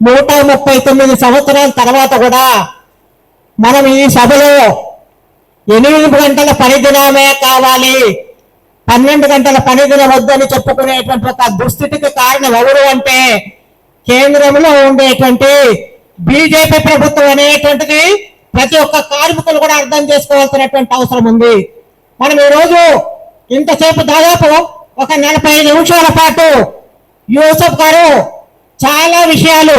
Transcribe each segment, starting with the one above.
నూట ముప్పై తొమ్మిది సంవత్సరాల తర్వాత కూడా మనం ఈ సభలో ఎనిమిది గంటల పనిదినమే కావాలి. పన్నెండు గంటల పనిదినం వద్దని చెప్పుకునేటువంటి ఒక దుస్థితికి కారణం ఎవరు అంటే కేంద్రంలో ఉండేటువంటి బీజేపీ ప్రభుత్వం అనేటువంటిది ప్రతి ఒక్క కార్మికులు కూడా అర్థం చేసుకోవాల్సినటువంటి అవసరం ఉంది. మనం ఈ రోజు ఇంతసేపు దాదాపు ఒక నలభై నిమిషాల పాటు యూసఫ్ గారు చాలా విషయాలు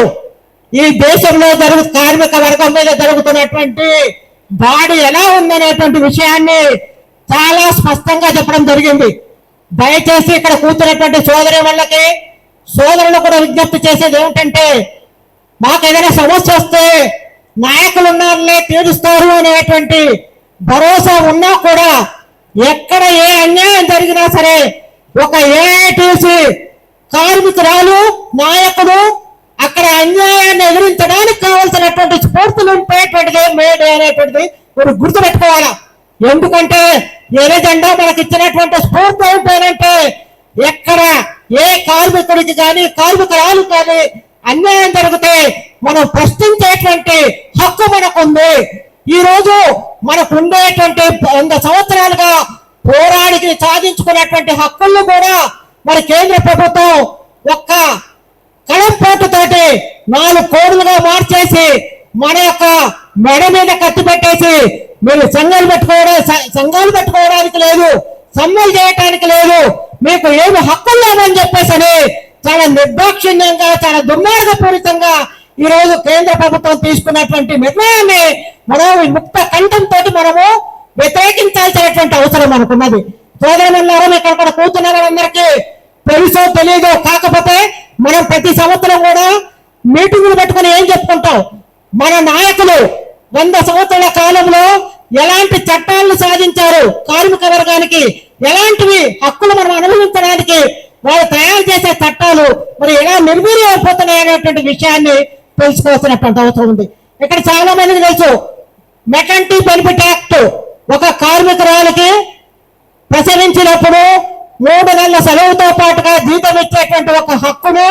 ఈ దేశంలో జరుగు కార్మిక వర్గం మీద జరుగుతున్నటువంటి దాడి ఎలా ఉందనేటువంటి విషయాన్ని చాలా స్పష్టంగా చెప్పడం జరిగింది. దయచేసి ఇక్కడ కూర్చున్నటువంటి సోదరి వాళ్ళకి సోదరులు కూడా విజ్ఞప్తి చేసేది ఏమిటంటే మాకు ఏదైనా సమస్య వస్తే నాయకులు ఉన్నారులే తీరుస్తారు అనేటువంటి భరోసా ఉన్నా కూడా ఎక్కడ ఏ అన్యాయం జరిగినా సరే ఒక ఏఐటీసీ కార్మికురాలు నాయకుడు అక్కడ అన్యాయాన్ని ఎదిరించడానికి కావలసినటువంటి స్ఫూర్తులు ఉండేటువంటిది మేడే అనేటువంటిది మీరు గుర్తుపెట్టుకోవాలా? ఎందుకంటే ఎర్రజెండా మనకి ఇచ్చినటువంటి స్ఫూర్తి ఏంటంటే ఎక్కడ ఏ కార్మికుడికి కానీ కార్మికురాలు కానీ అన్యాయం జరిగితే మనం ప్రశ్నించేటువంటి హక్కు మనకుంది. ఈ రోజు మనకు ఉండేటువంటి వంద సంవత్సరాలుగా పోరాడికి సాధించుకున్నటువంటి హక్కులను కూడా మరి కేంద్ర ప్రభుత్వం ఒక్క కళంపోటుతోటి నాలుగు కోడులుగా మార్చేసి మన యొక్క మెడ మీద కత్తి పెట్టేసి మీరు సంఘాలు పెట్టుకోవడం సంఘాలు పెట్టుకోవడానికి లేదు సమ్మెలు చేయటానికి లేదు మీకు ఏమి హక్కులు లేవని చెప్పేసి అని చాలా నిర్దాక్షిణ్యంగా చాలా దుర్మార్గపూరితంగా ఈ రోజు కేంద్ర ప్రభుత్వం తీసుకున్నటువంటి నిర్ణయాన్ని మనం ముక్త కంఠంతో మనము వ్యతిరేకించాల్సినటువంటి అవసరం మనకున్నది. సోదరులారా ఇక్కడ కూడా కూర్చున్నారు అందరికీ తెలుసో తెలియదో కాకపోతే మనం ప్రతి సంవత్సరం కూడా మీటింగులు పెట్టుకుని ఏం చెప్పుకుంటాం? మన నాయకులు వంద సంవత్సరాల కాలంలో ఎలాంటి చట్టాలను సాధించారు? కార్మిక వర్గానికి ఎలాంటివి హక్కులు మనం అనుభవించడానికి వాళ్ళు తయారు చేసే చట్టాలు మరి ఎలా నిర్వీర్యం అయిపోతున్నాయి అనేటువంటి విషయాన్ని తెలుసుకోవాల్సినటువంటి అవసరం ఉంది. ఇక్కడ చాలా మందికి తెలుసు మెకంటీ బెనిఫిట్ యాక్ట్ ఒక కార్మికురాలకి ప్రచురించినప్పుడు మూడు నెలల సెలవుతో పాటుగా జీతం ఇచ్చేటువంటి ఒక హక్కును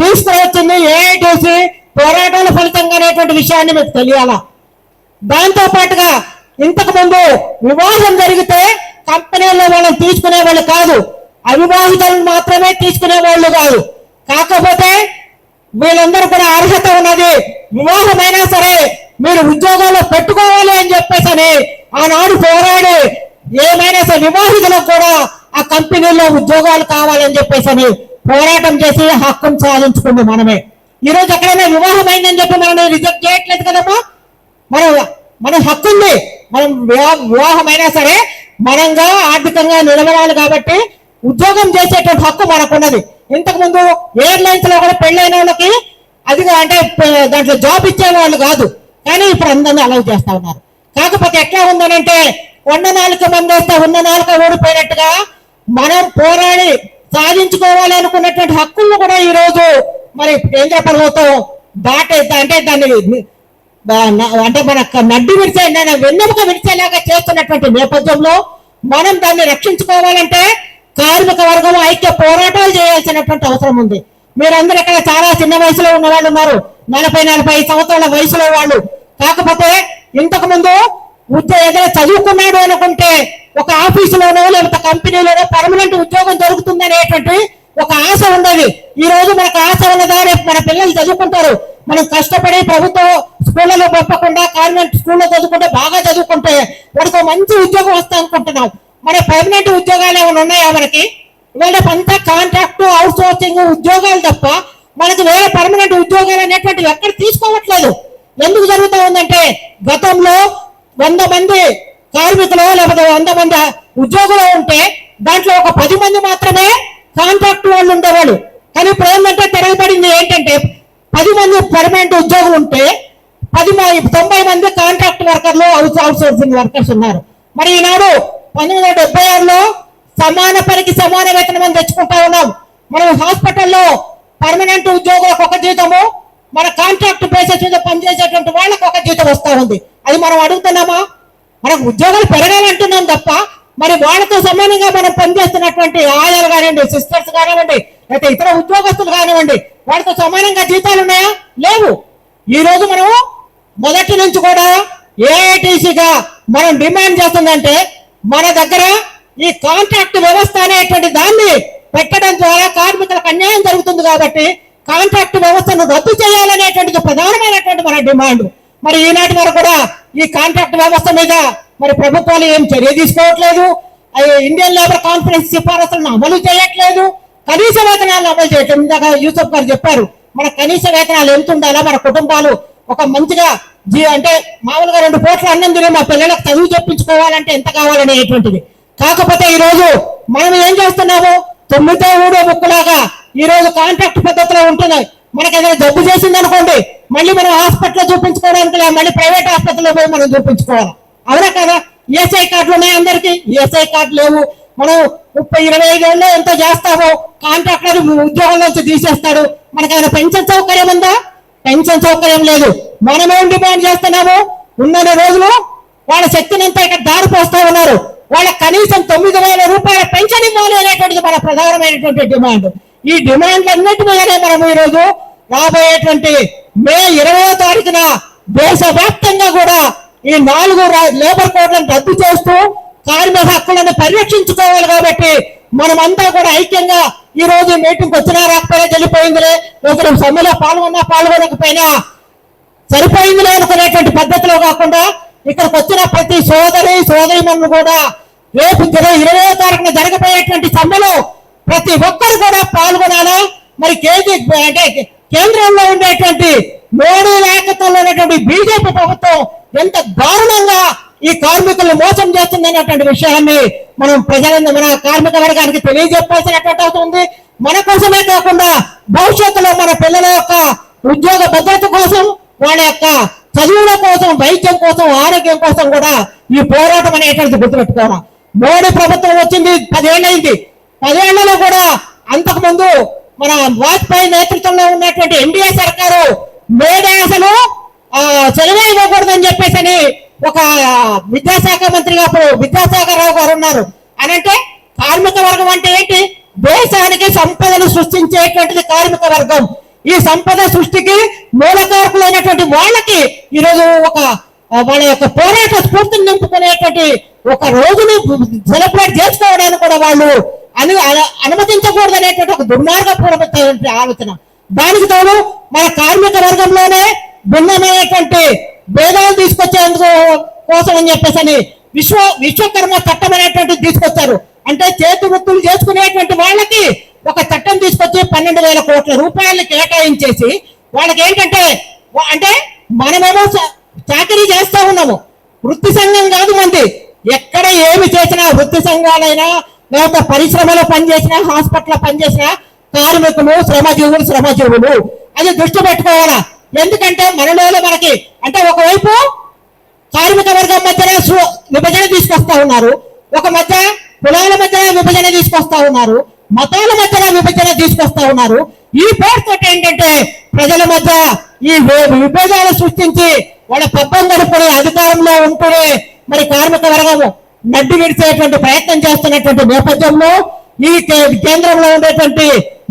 తీసుకువచ్చింది ఏఐటీసీ పోరాటాల ఫలితంగా అనేటువంటి విషయాన్ని మీకు తెలియాలా? దాంతో పాటుగా ఇంతకు ముందు వివాహం జరిగితే కంపెనీల్లో వాళ్ళని తీసుకునే వాళ్ళు కాదు అవివాహితులను మాత్రమే తీసుకునే వాళ్ళు కాదు. కాకపోతే వీళ్ళందరూ కూడా అర్హత ఉన్నది వివాహమైనా సరే మీరు ఉద్యోగాల్లో పెట్టుకోవాలి అని చెప్పేసి అని ఆనాడు పోరాడి ఏమైనా సరే వివాహితులకు కూడా ఆ కంపెనీలో ఉద్యోగాలు కావాలని చెప్పేసి అని పోరాటం చేసి హక్కును సాధించుకుంది మనమే. ఈ రోజు ఎక్కడైనా వివాహం అయిందని చెప్పి మనం రిజెక్ట్ చేయట్లేదు కదమ్మా? మన మన హక్కు ఉంది మనం వివాహం వివాహమైనా సరే మనంగా ఆర్థికంగా నిలబడాలి కాబట్టి ఉద్యోగం చేసేటువంటి హక్కు మనకున్నది. ఇంతకు ముందు ఎయిర్లైన్స్లో కూడా పెళ్ళైన వాళ్ళకి అది అంటే దాంట్లో జాబ్ ఇచ్చే వాళ్ళు కాదు. కానీ ఇప్పుడు అందరినీ అలౌ చేస్తా ఉన్నారు. కాకపోతే ఎట్లా ఉందనంటే ఉన్న నాలుక మందేస్తే ఉన్న నాలుక ఊడిపోయినట్టుగా మనం పోరాడి సాధించుకోవాలి అనుకున్నటువంటి హక్కులను కూడా ఈ రోజు మరి కేంద్ర ప్రభుత్వం దాటే అంటే దాన్ని అంటే మన క- నడ్డి విడిచే వెన్నెముక విడిచేలాగా చేస్తున్నటువంటి నేపథ్యంలో మనం దాన్ని రక్షించుకోవాలంటే కార్మిక వర్గం ఐక్య పోరాటాలు చేయాల్సినటువంటి అవసరం ఉంది. మీరందరూ ఇక్కడ చాలా చిన్న వయసులో ఉన్న వాళ్ళు ఉన్నారు. నలభై నలభై సంవత్సరాల వయసులో వాళ్ళు. కాకపోతే ఇంతకు ముందు ఉద్యోగం ఏదైనా చదువుకున్నాడు అనుకుంటే ఒక ఆఫీసులోనో లేకపోతే కంపెనీలోనో పర్మనెంట్ ఉద్యోగం దొరుకుతుంది అనేటువంటి ఒక ఆశ ఉన్నది ఈ రోజు మనకు ఆశ ఉన్నదా రేపు మన పిల్లలు చదువుకుంటారు. మనం కష్టపడి ప్రభుత్వం స్కూళ్ళలో పంపకుండా కాన్వెంట్ స్కూల్లో చదువుకుంటే బాగా చదువుకుంటే వాడికి మంచి ఉద్యోగం వస్తా అనుకుంటున్నాం. మరి పర్మనెంట్ ఉద్యోగాలు ఏమైనా ఉన్నాయా మనకి? ఇవాళ అంతా కాంట్రాక్ట్ అవుట్ సోర్సింగ్ ఉద్యోగాలు తప్ప మనకి వేరే పర్మనెంట్ ఉద్యోగాలు అనేటువంటివి ఎక్కడ తీసుకోవట్లేదు. ఎందుకు జరుగుతూ ఉందంటే గతంలో వంద మంది కార్మికులు లేకపోతే వంద మంది ఉద్యోగులు ఉంటే దాంట్లో ఒక పది మంది మాత్రమే కాంట్రాక్ట్ వాళ్ళు ఉండేవాళ్ళు. కానీ ఇప్పుడు ఏంటంటే తిరగబడింది ఏంటంటే పది మంది పర్మనెంట్ ఉద్యోగులు ఉంటే పది తొంభై మంది కాంట్రాక్ట్ వర్కర్లు అవుట్ సోర్సింగ్ వర్కర్స్ ఉన్నారు. మరి ఈనాడు పంతొమ్మిది వందల డెబ్బై ఆరులో సమాన పనికి సమాన వేతనం అని తెచ్చుకుంటా ఉన్నాం. మనం హాస్పిటల్లో పర్మనెంట్ ఉద్యోగులకు ఒక జీతము మన కాంట్రాక్ట్ బేసిస్ మీద పనిచేసేటువంటి వాళ్ళకు ఒక జీతం వస్తా ఉంది. అది మనం అడుగుతున్నామా? మనకు ఉద్యోగాలు పెరగాలంటున్నాం తప్ప మరి వాళ్ళతో సమానంగా మనం పనిచేస్తున్నటువంటి ఆయాలు కానివ్వండి సిస్టర్స్ కానివ్వండి లేకపోతే ఇతర ఉద్యోగస్తులు కానివ్వండి వాళ్ళతో సమానంగా జీతాలు ఉన్నాయా? లేవు. ఈ రోజు మనం మొదటి నుంచి కూడా ఏఐటీసీగా మనం డిమాండ్ చేస్తుందంటే మన దగ్గర ఈ కాంట్రాక్ట్ వ్యవస్థ అనేటువంటి దాన్ని పెట్టడం ద్వారా కార్మికులకు అన్యాయం జరుగుతుంది కాబట్టి కాంట్రాక్ట్ వ్యవస్థను రద్దు చేయాలనేటువంటిది ప్రధానమైనటువంటి మన డిమాండ్. మరి ఈనాటి వరకు కూడా ఈ కాంట్రాక్ట్ వ్యవస్థ మీద మరి ప్రభుత్వాలు ఏం చర్య తీసుకోవట్లేదు. ఆ ఇండియన్ లేబర్ కాన్ఫరెన్స్ సిఫారసులను అమలు చేయట్లేదు. కనీస వేతనాలు అమలు చేయటం ఇందాక యూసఫ్ గారు చెప్పారు. మన కనీస వేతనాలు ఎంత ఉండాలా? మన కుటుంబాలు ఒక మంచిగా జీ అంటే మామూలుగా రెండు కోట్ల అన్నం తినే మా పిల్లలకు చదువు చెప్పించుకోవాలంటే ఎంత కావాలనేటువంటిది. కాకపోతే ఈరోజు మనం ఏం చేస్తున్నాము? తొమ్మిదో ఊడో బుక్కులాగా ఈ రోజు కాంట్రాక్ట్ పద్ధతిలో ఉంటున్నాయి. మనకి ఏదైనా జబ్బు చేసింది అనుకోండి మళ్ళీ మనం హాస్పిటల్లో చూపించుకోవడానికి లే, మళ్ళీ ప్రైవేట్ హాస్పిటల్లో పోయి మనం చూపించుకోవాలి. అవునా కదా? ఏసఐ కార్డులు ఉన్నాయి అందరికి? ఏసఐ కార్డు లేవు. మనం ముప్పై ఇరవై ఐదు ఏళ్ళు ఎంతో చేస్తామో కాంట్రాక్టర్ ఉద్యోగం నుంచి తీసేస్తాడు. మనకి ఆయన పెన్షన్ సౌకర్యం ఉందా? పెన్షన్ సౌకర్యం లేదు. మనమేం డిమాండ్ చేస్తున్నాము? ఉన్న రోజులు వాళ్ళ శక్తిని అంతా ఇక్కడ దారి పోస్తూ ఉన్నారు. వాళ్ళ కనీసం తొమ్మిది వేల రూపాయల పెన్షన్ ఇవ్వాలి అనేటువంటిది మన ప్రధానమైనటువంటి డిమాండ్. ఈ డిమాండ్లన్నిటి మీదనే మనం ఈ రోజు రాబోయేటువంటి మే ఇరవయో తారీఖున దేశవ్యాప్తంగా కూడా ఈ నాలుగు లేబర్ కోడ్లను రద్దు చేస్తూ కార్మిక హక్కులను పరిరక్షించుకోవాలి కాబట్టి మనమంతా కూడా ఐక్యంగా ఈ రోజు మీటింగ్ వచ్చినా రాకపోయినా చెల్లిపోయిందిలే. ఒకరు సమ్మెలో పాల్గొన్నా పాల్గొనకపోయినా సరిపోయింది అనుకునేటువంటి పద్ధతిలో కాకుండా ఇక్కడికి వచ్చిన ప్రతి సోదరి సోదరిమణులు కూడా రేపు ఇరవై తారీఖున జరగబోయేటువంటి సమ్మెలో ప్రతి ఒక్కరు కూడా పాల్గొనాలా? మరి కేజీ అంటే కేంద్రంలో ఉండేటువంటి మోడీ నాయకత్వంలో అనేటువంటి బీజేపీ ప్రభుత్వం ఎంత దారుణంగా ఈ కార్మికులను మోసం చేస్తుందనేటువంటి విషయాన్ని మనం ప్రజలందరూ మన కార్మిక వర్గానికి తెలియజెప్పాల్సినటువంటి అవుతుంది మన కోసమే కాకుండా భవిష్యత్తులో మన పిల్లల యొక్క ఉద్యోగ భద్రత కోసం వాళ్ళ యొక్క చదువుల కోసం వైద్యం కోసం ఆరోగ్యం కోసం కూడా ఈ పోరాటం అనేటువంటిది గుర్తుపెట్టుకోవాలి. మోడీ ప్రభుత్వం వచ్చింది పదేళ్ళైంది పదేళ్ళలో కూడా అంతకుముందు మన వాజ్పేయి నేతృత్వంలో ఉన్నటువంటి ఎన్డీఏ సర్కారు మేడే అసలు ఆ, సెలవు ఇవ్వకూడదని చెప్పేసి అని ఒక విద్యాశాఖ మంత్రిగా అప్పుడు విద్యాశాఖ రావు గారు ఉన్నారు. అని అంటే కార్మిక వర్గం అంటే ఏంటి? దేశానికి సంపదను సృష్టించేటువంటిది కార్మిక వర్గం. ఈ సంపద సృష్టికి మూలకారకులైనటువంటి వాళ్ళకి ఈరోజు ఒక వాళ్ళ యొక్క పోరాట స్ఫూర్తిని నింపుకునేటువంటి ఒక రోజుని సెలబ్రేట్ చేసుకోవడానికి కూడా వాళ్ళు అను అన- అనుమతించకూడదు అనేటువంటి ఒక దుర్మార్గపూర్వకమైనటువంటి ఆలోచన. దానికి తోడు మన కార్మిక వర్గంలోనే భిన్నమైనటువంటి భేదాలు తీసుకొచ్చేందుకు కోసం అని చెప్పేసి అని విశ్వ విశ్వకర్మ చట్టం అనేటువంటిది తీసుకొచ్చారు. అంటే చేతి వృత్తులు చేసుకునేటువంటి వాళ్ళకి ఒక చట్టం తీసుకొచ్చి పన్నెండు వేల కోట్ల రూపాయలు కేటాయించేసి వాళ్ళకి ఏంటంటే అంటే మనమేమో చాకరీ చేస్తా ఉన్నాము. వృత్తి సంఘం కాదు మంది. ఎక్కడ ఏమి చేసినా వృత్తి సంఘాలైనా లేకపోతే పరిశ్రమలో పనిచేసిన హాస్పిటల్లో పనిచేసిన కార్మికులు శ్రమజీవులు శ్రమజీవులు. అది దృష్టి పెట్టుకోవాలా? ఎందుకంటే మనలో మనకి అంటే ఒకవైపు కార్మిక వర్గం మధ్యన విభజన తీసుకొస్తా ఉన్నారు. ఒక మధ్య కులాల మధ్యన విభజన తీసుకొస్తా ఉన్నారు. మతాల మధ్యన విభజన తీసుకొస్తా ఉన్నారు. ఈ పేరుతో ఏంటంటే ప్రజల మధ్య ఈ విభేదాలు సృష్టించి వాళ్ళ పబ్బం గడుపుకునే అధికారంలో ఉంటూనే మరి కార్మిక వర్గం నడ్డి విడిచేటువంటి ప్రయత్నం చేస్తున్నటువంటి నేపథ్యంలో ఈ కే- కేంద్రంలో ఉండేటువంటి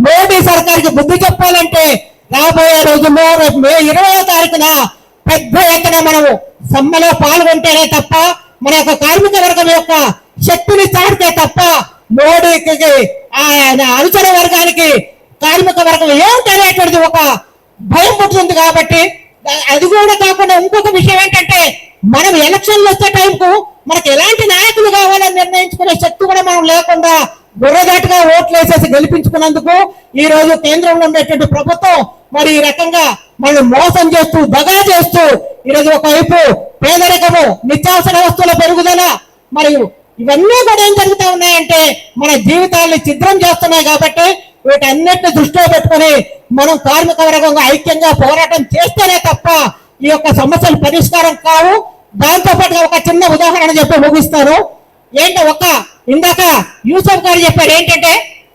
మోడీ సర్కార్కి బుద్ధి చెప్పాలంటే రాబోయే రోజుల్లో రేపు మే ఇరవై తారీఖున పెద్ద ఎత్తున మనము సమ్మెలో పాల్గొంటేనే తప్ప మన యొక్క కార్మిక వర్గం యొక్క శక్తిని చాటితే తప్ప మోడీకి ఆయన అనుచర వర్గానికి కార్మిక వర్గం ఏమిటనేటువంటిది ఒక భయం పుట్టింది కాబట్టి అది కూడా కాకుండా ఇంకొక విషయం ఏంటంటే మనం ఎలక్షన్లు వచ్చే టైంకు మనకు ఎలాంటి నాయకులు కావాలని నిర్ణయించుకునే శక్తి కూడా మనం లేకుండా బుర్రదాటుగా ఓట్లు వేసేసి గెలిపించుకున్నందుకు ఈ రోజు కేంద్రంలో ఉండేటువంటి ప్రభుత్వం మరి ఈ రకంగా మనం మోసం చేస్తూ దగా చేస్తూ ఈ రోజు ఒకవైపు పేదరికము నిత్యావసర వస్తువుల పెరుగుదల మరియు ఇవన్నీ కూడా ఏం జరుగుతూ ఉన్నాయంటే మన జీవితాన్ని చిత్రం చేస్తున్నాయి కాబట్టి వీటన్నిటిని దృష్టిలో పెట్టుకొని మనం కార్మిక వర్గంగా ఐక్యంగా పోరాటం చేస్తేనే తప్ప ఈ యొక్క సమస్యలు పరిష్కారం కావు. దాంతో పాటు ఒక చిన్న ఉదాహరణ చెప్పి ముగిస్తారు ఏంటో ఒక ఇందాక యూసఫ్ గారు చెప్పారు ఏంటంటే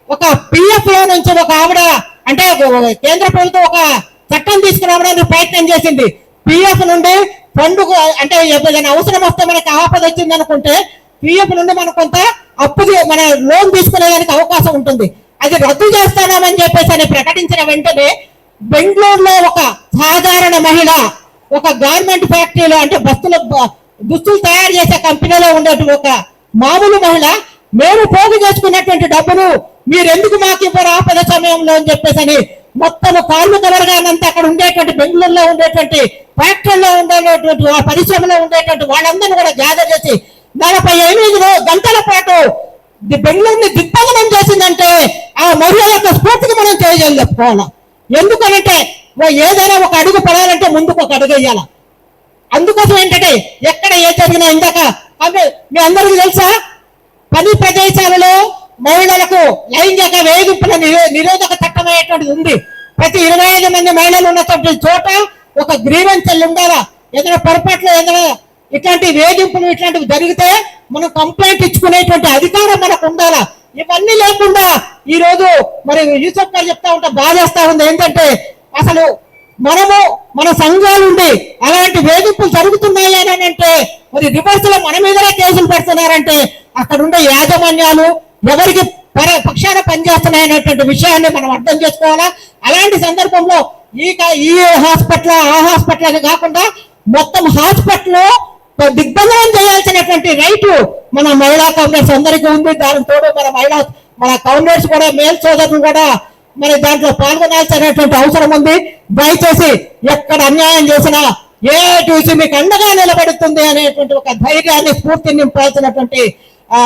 ఒక పిఎఫ్లో నుంచి ఒక ఆవిడ అంటే కేంద్ర ప్రభుత్వం ఒక చట్టం తీసుకురావడానికి ప్రయత్నం చేసింది. పిఎఫ్ నుండి పండుగ అంటే ఏదైనా అవసరం వస్తే మనకి ఆపద వచ్చింది అనుకుంటే పిఎఫ్ నుండి మనం కొంత అప్పు మన లోన్ తీసుకునేదానికి అవకాశం ఉంటుంది. అది రద్దు చేస్తానని చెప్పేసి అని ప్రకటించిన వెంటనే బెంగళూరులో ఒక సాధారణ మహిళ ఒక గార్మెంట్ ఫ్యాక్టరీలో అంటే బస్సులు దుస్తులు తయారు చేసే కంపెనీలో ఉండేటువంటి ఒక మామూలు మహిళ మేము పోగు చేసుకున్నటువంటి డబ్బును మీరెందుకు మాకు ఇవ్వరు ఆపద సమయంలో అని చెప్పేసి అని మొత్తం కార్మిక వర్గానంతా అక్కడ ఉండేటువంటి బెంగళూరులో ఉండేటువంటి ఫ్యాక్టరీలో ఉండేటువంటి ఆ పరిశ్రమలో ఉండేటువంటి వాళ్ళందరినీ కూడా గ్యాదర్ చేసి నలభై ఎనిమిది గంటల పాటు బెంగళూరుని దిగ్బంధనం చేసిందంటే ఆ మహిళ యొక్క స్ఫూర్తికి మనం తెలియజేయాలి చెప్పుకోవాలి. ఎందుకనంటే ఏదైనా ఒక అడుగు పడాలంటే ముందుకు ఒక అడుగు వేయాల? అందుకోసం ఏంటంటే ఎక్కడ ఏ జరిగినా ఇందాక మీ అందరికీ తెలుసా? పని ప్రదేశాలలో మహిళలకు లైంగిక వేధింపుల నిరోధక చట్టం అయ్యేటువంటిది ఉంది. ప్రతి ఇరవై ఐదు మంది మహిళలు ఉన్నటువంటి చోట ఒక గ్రీవెన్సల్ ఉండాలా? ఏదైనా పొరపాట్లు ఏదైనా ఇట్లాంటి వేధింపులు ఇట్లాంటివి జరిగితే మనం కంప్లైంట్ ఇచ్చుకునేటువంటి అధికారం మనకు ఉండాలా? ఇవన్నీ లేకుండా ఈ రోజు మరి యూసఫ్ గారు చెప్తా ఉంటే బాధేస్తా ఉంది. ఏంటంటే అసలు మనము మన సంఘాలు ఉండి అలాంటి వేధింపులు జరుగుతున్నాయి అని అంటే మరి రివర్స్లో మన మీదనే కేసులు పెడుతున్నారంటే అక్కడ ఉండే యాజమాన్యాలు ఎవరికి పర- పక్షాన పనిచేస్తున్నాయి అనేటువంటి విషయాన్ని మనం అర్థం చేసుకోవాలా? అలాంటి సందర్భంలో ఈ క- ఈ హాస్పిటల్ ఆ హాస్పిటల్ అని కాకుండా మొత్తం హాస్పిటల్ దిగ్బంధనం చేయాల్సినటువంటి రైటు మన మహిళా కాంగ్రెస్ అందరికీ ఉంది. దానికి తోడు మన మహిళా మన కాంగ్రెస్ కూడా మేల్ సోదరులు కూడా మరి దాంట్లో పాల్గొనాల్సినటువంటి అవసరం ఉంది. దయచేసి ఎక్కడ అన్యాయం చేసినా ఏ చూసి మీకు అండగా నిలబడుతుంది అనేటువంటి ఒక ధైర్యాన్ని స్ఫూర్తిని నింపాల్సినటువంటి ఆ,